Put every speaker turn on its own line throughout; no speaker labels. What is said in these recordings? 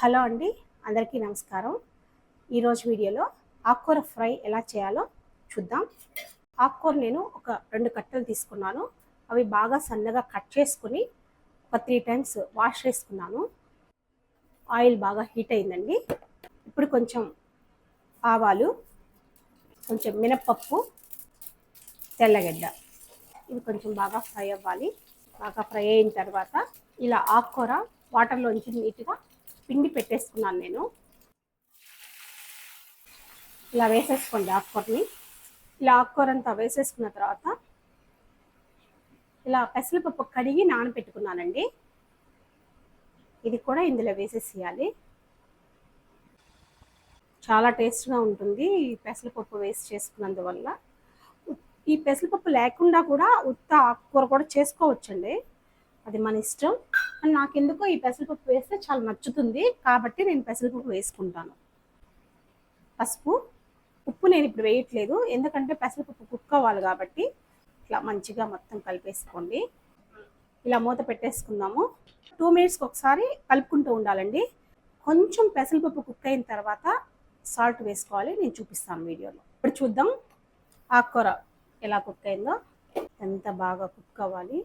Hello అండి అందరికీ నమస్కారం. ఈరోజు వీడియోలో ఆకుకూర ఫ్రై ఎలా చేయాలో చూద్దాం. ఆకుకూర నేను ఒక రెండు కట్టలు తీసుకున్నాను. అవి బాగా సన్నగా కట్ చేసుకుని ఒక త్రీ టైమ్స్ వాష్ చేసుకున్నాను. ఆయిల్ బాగా హీట్ అయిందండి. ఇప్పుడు కొంచెం ఆవాలు కొంచెం మినప్పప్పు తెల్లగడ్డ. ఇవి కొంచెం బాగా ఫ్రై అవ్వాలి. బాగా ఫ్రై అయిన తర్వాత ఇలా ఆకుకూర వాటర్లోంచి నీట్గా పిండి పెట్టేసుకున్నాను నేను. ఇలా వేసేసుకోండి ఆకుకూరని. ఇలా ఆకుకూర అంతా వేసేసుకున్న తర్వాత ఇలా పెసరపప్పు కడిగి నానబెట్టుకున్నానండి. ఇది కూడా ఇందులో వేసేసేయాలి. చాలా టేస్ట్గా ఉంటుంది ఈ పెసరపప్పు వేస్ట్ చేసుకున్నందువల్ల. ఈ పెసరపప్పు లేకుండా కూడా ఉత్త ఆకుకూర కూడా చేసుకోవచ్చండి. అది మన ఇష్టం. నాకు నాకెందుకో ఈ పెసరపప్పు వేస్తే చాలా నచ్చుతుంది. కాబట్టి నేను పెసరపప్పు వేసుకుంటాను. పసుపు ఉప్పు నేను ఇప్పుడు వేయట్లేదు. ఎందుకంటే పెసరపప్పు కుక్ అవ్వాలి కాబట్టి ఇట్లా మంచిగా మొత్తం కలిపేసుకోండి. ఇలా మూత పెట్టేసుకుందాము. టూ మినిట్స్కి ఒకసారి కలుపుకుంటూ ఉండాలండి. కొంచెం పెసరపప్పు కుక్ అయిన తర్వాత సాల్ట్ వేసుకోవాలి. నేను చూపిస్తాను వీడియోలో. ఇప్పుడు చూద్దాం. ఆకుకూర ఎలా కుక్ అయిందో. ఎంత బాగా కుక్ అవ్వాలి.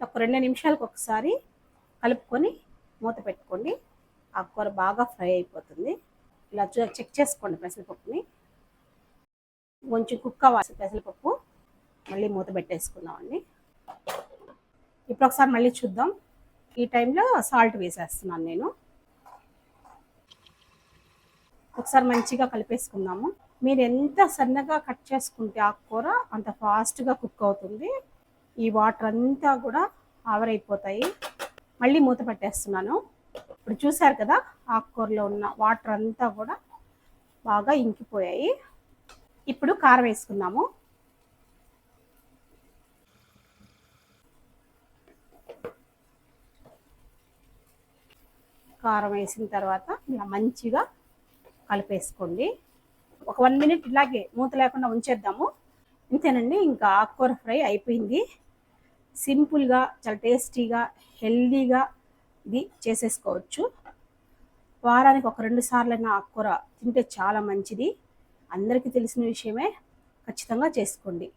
ఒక రెండు నిమిషాలకు ఒకసారి కలుపుకొని మూత పెట్టుకోండి. ఆకుకూర బాగా ఫ్రై అయిపోతుంది. ఇలా చెక్ చేసుకోండి పెసరపప్పుని. కొంచెం కుక్ అవ్వాలి పెసరపప్పు. మళ్ళీ మూత పెట్టేసుకుందామండి ఇప్పుడు ఒకసారి మళ్ళీ చూద్దాం. ఈ టైంలో సాల్ట్ వేసేస్తున్నాను నేను. ఒకసారి మంచిగా కలిపేసుకుందాము. మీరు ఎంత సన్నగా కట్ చేసుకుంటే ఆకుకూర అంత ఫాస్ట్గా కుక్ అవుతుంది. ఈ వాటర్ అంతా కూడా ఆవరైపోతాయి. మళ్ళీ మూత పెట్టేస్తున్నాను. ఇప్పుడు చూసారు కదా ఆకుకూరలో ఉన్న వాటర్ అంతా కూడా బాగా ఇంకిపోయాయి. ఇప్పుడు కారం వేసుకుందాము. కారం వేసిన తర్వాత ఇలా మంచిగా కలిపేసుకోండి. ఒక వన్ మినిట్ ఇలాగే మూత లేకుండా ఉంచేద్దాము. ఇంతేనండి ఇంకా ఆకుకూర ఫ్రై అయిపోయింది. సింపుల్గా చాలా టేస్టీగా హెల్దీగా ఇది చేసేసుకోవచ్చు. వారానికి ఒక రెండు సార్లైనా ఆకుకూర తింటే చాలా మంచిది. అందరికీ తెలిసిన విషయమే. ఖచ్చితంగా చేసుకోండి.